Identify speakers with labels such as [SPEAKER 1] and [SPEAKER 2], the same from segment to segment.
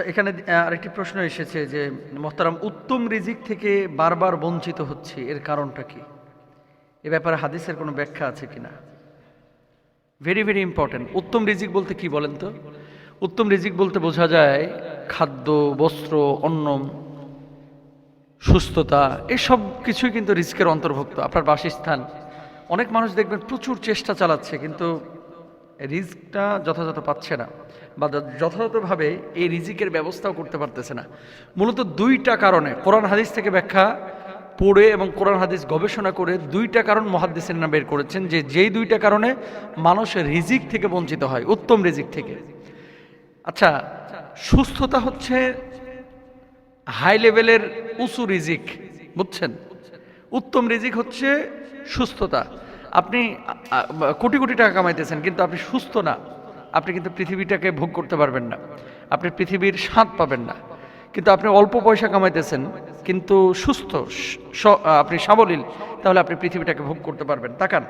[SPEAKER 1] আচ্ছা এখানে আরেকটি প্রশ্ন এসেছে যে, মোহতারাম, উত্তম রিজিক থেকে বারবার বঞ্চিত হচ্ছে, এর কারণটা কি? এ ব্যাপারে হাদিসের কোনো ব্যাখ্যা আছে কিনা ভেরি ভেরি ইম্পর্ট্যান্ট উত্তম রিজিক বলতে কি বলেন তো? উত্তম রিজিক বলতে বোঝা যায় খাদ্য, বস্ত্র অন্ন সুস্থতা, এসব কিছুই কিন্তু রিস্কের অন্তর্ভুক্ত, আপনার বাসস্থান। অনেক মানুষ দেখবেন প্রচুর চেষ্টা চালাচ্ছে, কিন্তু রিস্কটা যথাযথ পাচ্ছে না। বা যথাযথভাবে এই রিজিকের ব্যবস্থাও করতে পারতেছে না। মূলত দুইটা কারণে, কোরআন হাদিস থেকে ব্যাখ্যা পড়ে এবং কোরআন হাদিস গবেষণা করে দুইটা কারণ মহাদ্দিসের না বের করেছেন যে যেই দুইটা কারণে মানুষ রিজিক থেকে বঞ্চিত হয়, উত্তম রিজিক থেকে। আচ্ছা সুস্থতা হচ্ছে হাই লেভেলের উঁচু রিজিক, বুঝছেন? উত্তম রিজিক হচ্ছে সুস্থতা। আপনি কোটি কোটি টাকা কামাইতেছেন, কিন্তু আপনি সুস্থ না। আপনি কিন্তু পৃথিবীটাকে ভোগ করতে পারবেন না। আপনি পৃথিবীর স্বাদ পাবেন না। কিন্তু আপনি অল্প পয়সা কামাইতেছেন, কিন্তু সুস্থ আপনি সাবলীল, তাহলে আপনি পৃথিবীটাকে ভোগ করতে পারবেন। তাকান।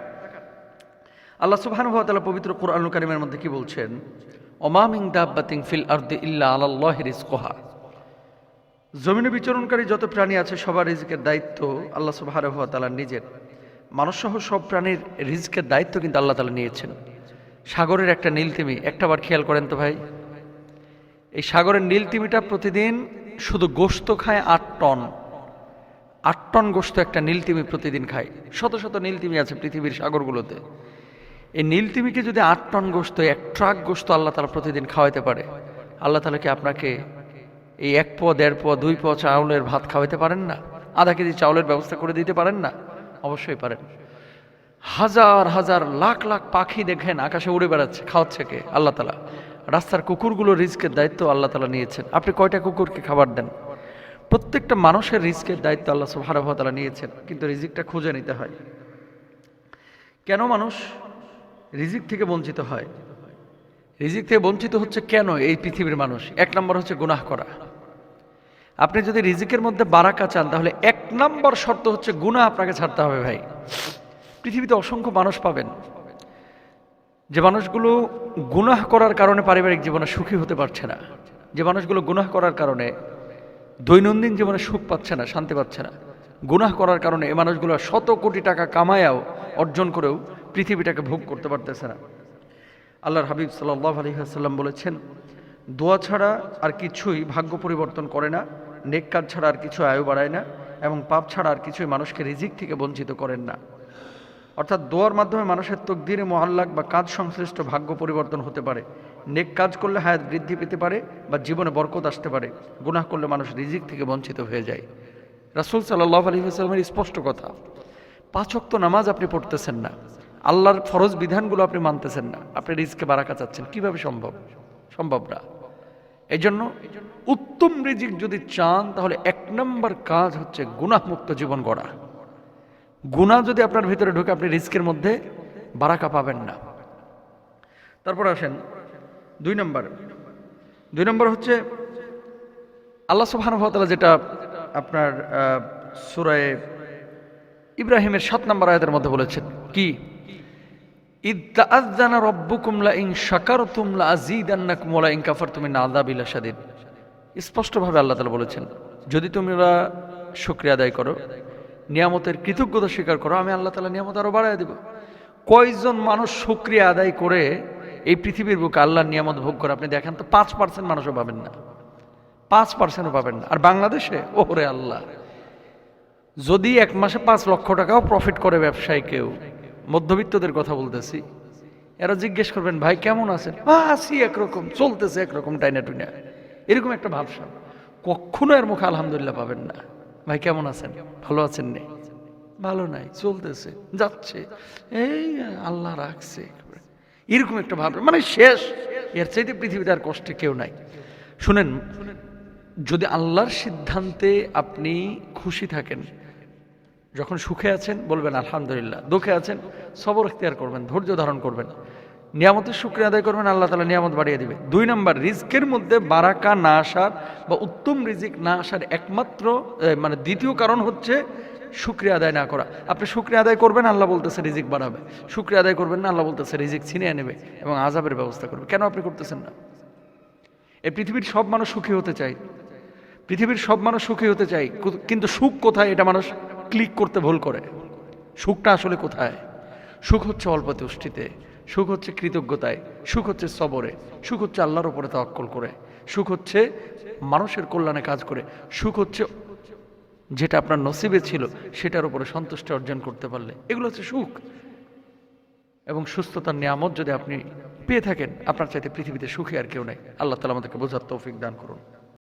[SPEAKER 1] আল্লাহ সুবহানাহু ওয়া পবিত্র কোরআনুল কারীমের মধ্যে কি বলছেন? ওমামিং দাব্বাতিং ফিল আরদি ইল্লা আলাল্লাহি রিজকুহা। জমিনে বিচরণকারী যত প্রাণী আছে, সবার রিজিকের দায়িত্ব আল্লাহ তাআলার নিজের। মানুষসহ সব প্রাণীর রিজিকের দায়িত্ব কিন্তু আল্লাহ তালা নিয়েছেন। সাগরের একটা নীলতিমি। একটাবার খেয়াল করেন তো ভাই। এই সাগরের নীলতিমিটা প্রতিদিন শুধু গোস্ত খায় আট টন। আট টন গোস্ত একটা নীলতিমি প্রতিদিন খায়। শত শত নীলতিমি আছে পৃথিবীর সাগরগুলোতে। এই নীলতিমিকে যদি আট টন গোশত, এক ট্রাক গোস্ত আল্লাহ তালা প্রতিদিন খাওয়াইতে পারে। আল্লাহ তালা কি আপনাকে এই এক পোয়া, দেড় পোয়া, দুই পোয়া চাউলের ভাত খাওয়াইতে পারেন না? আধা কেজি চাউলের ব্যবস্থা করে দিতে পারেন না? অবশ্যই পারেন। হাজার হাজার, লাখ লাখ পাখি দেখেন আকাশে উড়ে বেড়াচ্ছে, খাওয়াচ্ছে কে? আল্লাহ তালা রাস্তার কুকুরগুলো রিস্কের দায়িত্ব আল্লাহ তালা নিয়েছেন। আপনি কয়টা কুকুরকে খাবার দেন? প্রত্যেকটা মানুষের রিস্কের দায়িত্ব আল্লাহ তাআলা নিয়েছেন, কিন্তু রিজিকটা খুঁজে নিতে হয়। কেন মানুষ রিজিক থেকে বঞ্চিত হয়? রিজিক থেকে বঞ্চিত হচ্ছে কেন এই পৃথিবীর মানুষ? এক নম্বর হচ্ছে গুনাহ করা। আপনি যদি রিজিকের মধ্যে বারাকা চান, তাহলে এক নম্বর শর্ত হচ্ছে গুনাহ আপনাকে ছাড়তে হবে ভাই। পৃথিবীতে অসংখ্য মানুষ পাবেন। যে মানুষগুলো গুনাহ করার কারণে পারিবারিক জীবনে সুখী হতে পারছে না। যে মানুষগুলো গুনাহ করার কারণে দৈনন্দিন জীবনে সুখ পাচ্ছে না, শান্তি পাচ্ছে না। গুনাহ করার কারণে এই মানুষগুলো শত কোটি টাকা কামায়াও অর্জন করেও পৃথিবীটাকে ভোগ করতে পারতেছে না। আল্লাহর হাবিব সাল্লাহ আলহিহাসাল্লাম বলেছেন, দোয়া ছাড়া আর কিছুই ভাগ্য পরিবর্তন করে না, নেক কাজ ছাড়া আর কিছু আয়ু বাড়ায় না, এবং পাপ ছাড়া আর কিছুই মানুষকে রিজিক থেকে বঞ্চিত করেন না। অর্থাৎ দোয়ার মাধ্যমে মানুষের তকদিরে মহাল্লাক বা কাজ সংশ্লিষ্ট ভাগ্য পরিবর্তন হতে পারে। নেক কাজ করলে হায়াত বৃদ্ধি পেতে পারে বা জীবনে বরকত আসতে পারে। গুনাহ করলে মানুষ রিজিক থেকে বঞ্চিত হয়ে যায়। রাসুল সাল্লাহ আলী আসলামের স্পষ্ট কথা পাঁচক্ত নামাজ আপনি পড়তেছেন না। আল্লাহর ফরজ বিধানগুলো আপনি মানতেছেন না। আপনি রিজকে বারাকা চাচ্ছেন। কীভাবে সম্ভব? সম্ভব না। এই জন্য উত্তম রিজিক যদি চান, তাহলে এক নম্বর কাজ হচ্ছে গুনাহমুক্ত জীবন গড়া। গুণা যদি আপনার ভিতরে ঢুকে, আপনি রিস্কের মধ্যে বারাকা পাবেন না। তারপর আসেন দুই নম্বর। দুই নম্বর হচ্ছে, আল্লাহ সুবহানাহু যেটা আপনার সূরায়ে ইব্রাহিমের সাত নম্বর আয়াতের মধ্যে বলেছেন, কি? ইদ্দাআযানা রাব্বুকুম লা ইন শাকারতুম লা আযীদান্নাকুম ওয়া লা ইন কাফারতুম ইন আযাবি লাশাদীদ। স্পষ্টভাবে আল্লাহ তাআলা বলেছেন, যদি তোমরা শুক্রিয়া আদায় করো নিয়ামতের কৃতজ্ঞতা স্বীকার করো আমি আল্লাহ তালা নিয়ামত আরও বাড়ায় দেব। কয়জন মানুষ শুকরিয়া আদায় করে এই পৃথিবীর বুকে আল্লাহর নিয়ামত ভোগ করে? আপনি দেখেন তো পাঁচ পার্সেন্ট মানুষও পাবেন না। পাঁচ পার্সেন্টও পাবেন না। আর বাংলাদেশে ওরে আল্লাহ। যদি এক মাসে পাঁচ লক্ষ টাকাও প্রফিট করে ব্যবসায়ী কেউ মধ্যবিত্তদের কথা বলতেছি এরা জিজ্ঞেস করবেন ভাই কেমন আছেন? "আ, আছি একরকম চলতেছে একরকম টাইনা টুইনা এরকম একটা ভাবসা। কখনো এর মুখে আলহামদুলিল্লাহ পাবেন না। ভাই, কেমন আছেন? ভালো আছেন নেই ভালো নাই, চলতেছে, যাচ্ছে। এই আল্লাহ রাখছে এরকম একটা ভাব মানে শেষ। এর চাইতে পৃথিবীতে আর কষ্টে কেউ নাই। শুনেন, যদি আল্লাহর সিদ্ধান্তে আপনি খুশি থাকেন, যখন সুখে আছেন, বলবেন, আলহামদুলিল্লাহ। দুঃখে আছেন, সবর এখতিয়ার করবেন, ধৈর্য ধারণ করবেন। নিয়ামতের শুক্রিয়া আদায় করবেন, আল্লাহ তালা নিয়ামত বাড়িয়ে দিবে। দুই নম্বর, রিজকের মধ্যে বারাকা না আসার বা উত্তম রিজিক না আসার একমাত্র মানে দ্বিতীয় কারণ হচ্ছে শুক্রিয়া আদায় না করা। আপনি শুক্রিয়া আদায় করবেন, আল্লাহ বলতেছে রিজিক বাড়াবে। শুক্রিয়া আদায় করবেন না, আল্লাহ বলতেছে রিজিক ছিনিয়ে নেবে এবং আজাবের ব্যবস্থা করবে। কেন আপনি করতেছেন না? এই পৃথিবীর সব মানুষ সুখী হতে চায়। পৃথিবীর সব মানুষ সুখী হতে চায় কিন্তু সুখ কোথায়? এটা মানুষ ক্লিক করতে ভুল করে। সুখটা আসলে কোথায়? সুখ হচ্ছে অল্প তুষ্টিতে সুখ হচ্ছে কৃতজ্ঞতায়, সুখ হচ্ছে সবরে, সুখ হচ্ছে আল্লাহর উপরে তাওয়াক্কুল করে, সুখ হচ্ছে মানুষের কল্যাণে কাজ করে, সুখ হচ্ছে যেটা আপনার নসিবে ছিল, সেটার উপরে সন্তুষ্টি অর্জন করতে পারলে। এগুলো হচ্ছে সুখ। এবং সুস্থতার নিয়ামত যদি আপনি পেয়ে থাকেন, আপনার চাইতে পৃথিবীতে সুখী আর কেউ নেই। আল্লাহ তালা আমাদেরকে বোঝার তৌফিক দান করুন।